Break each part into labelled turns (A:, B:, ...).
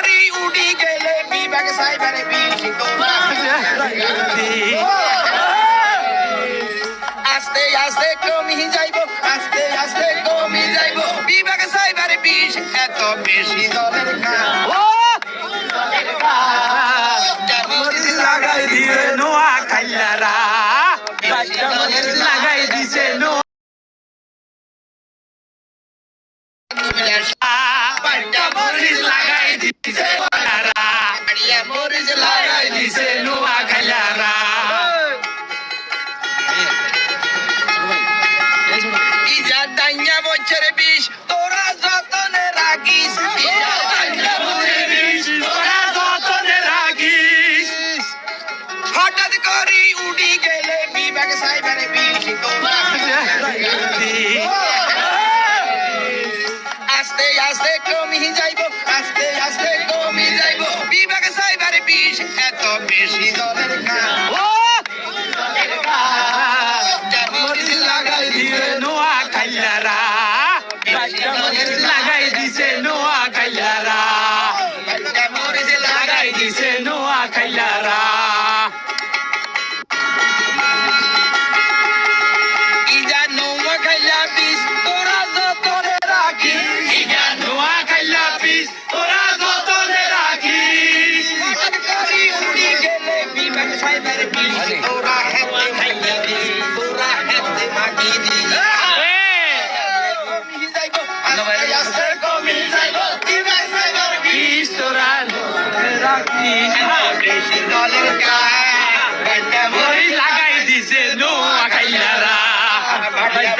A: Uri, Uri, Gele, Biba, que sai, Bane, Bishi, Toma, Bane, Bishi, Toma, আস্তে আস্তে কমি যাইব আস্তে আস্তে কমি যাইব। বিবেক সাইবারে বিষ এত বেশি দলের
B: লাগাই দিছে নোয়া কাইলারা। লাগাই দিছে নোয়া। লাগাই দিছে।
A: লাগাই
B: দিছে নোয়া।
A: আস্তে আস্তে কমি যাইব আস্তে আস্তে কমি যাইব বিবেক সাইবারে বিষ এত বেশি দলের লাগাই
B: দিছে নোয়া লাগাই দিছে নোয়া কাইলারা
A: লাগাই
B: দিছে নোয়া কাইলারা
A: দলের কাজ
B: মরিচ লাগাই দিছে নোয়া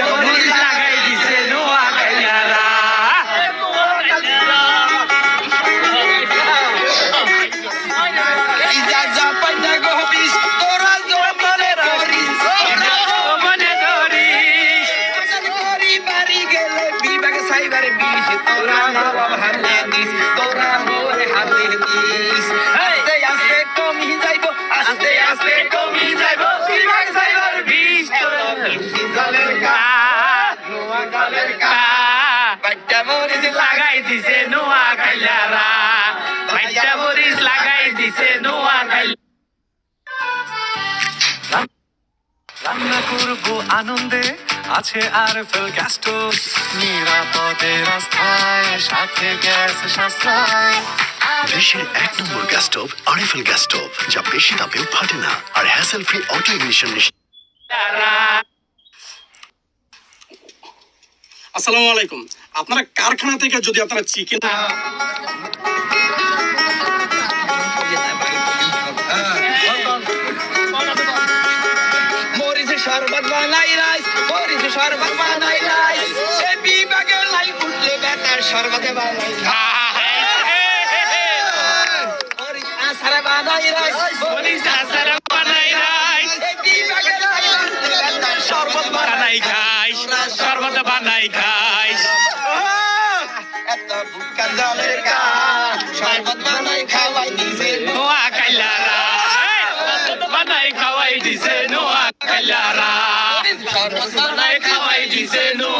B: মরিচ লাগাই দিছে নোয়া
A: গহবিস তোরা জমলে করিস আস্তে আস্তে কমি যাইব বিষ বাচ্চা
B: লাগাই দিছে নোয়া মরিচ লাগাই দিছে নোয়া
C: রান্না করব আনন্দে আছে আর ফেল গ্যাস্টো নিরাপদে রাস্তায় সাথে গ্যাস সাশ্রয়।
D: দেশের এক নম্বর gas stove RFL gas stove যা বেশি তাপেও ফাটে না আর হ্যাসেল ফ্রি অটো ইগনিশন
E: আসসালামু আলাইকুম। আপনারা কারখানা থেকে যদি আপনারা চিকেন
A: মরিচ শরবত বানাই রাইস মরিচ শরবত বানাই রাইস। এ বিভাগের লাই উঠলে বেটার শরবতে বানাই মরিচ আসার বানাই রাইস
B: মরিচ আচার বানাই রাইস
A: এ বিভাগের বেটার শরবত
B: বানাই খাইস শরবত বানাই
A: বুকা শরবত বানাই খাওয়াই দিছে
B: নোয়া কাইলারা বানাই খাওয়াই দিছে, নোয়া কাইলারা।
A: শরবত
B: বানাই খাওয়াই দিছে, নোয়া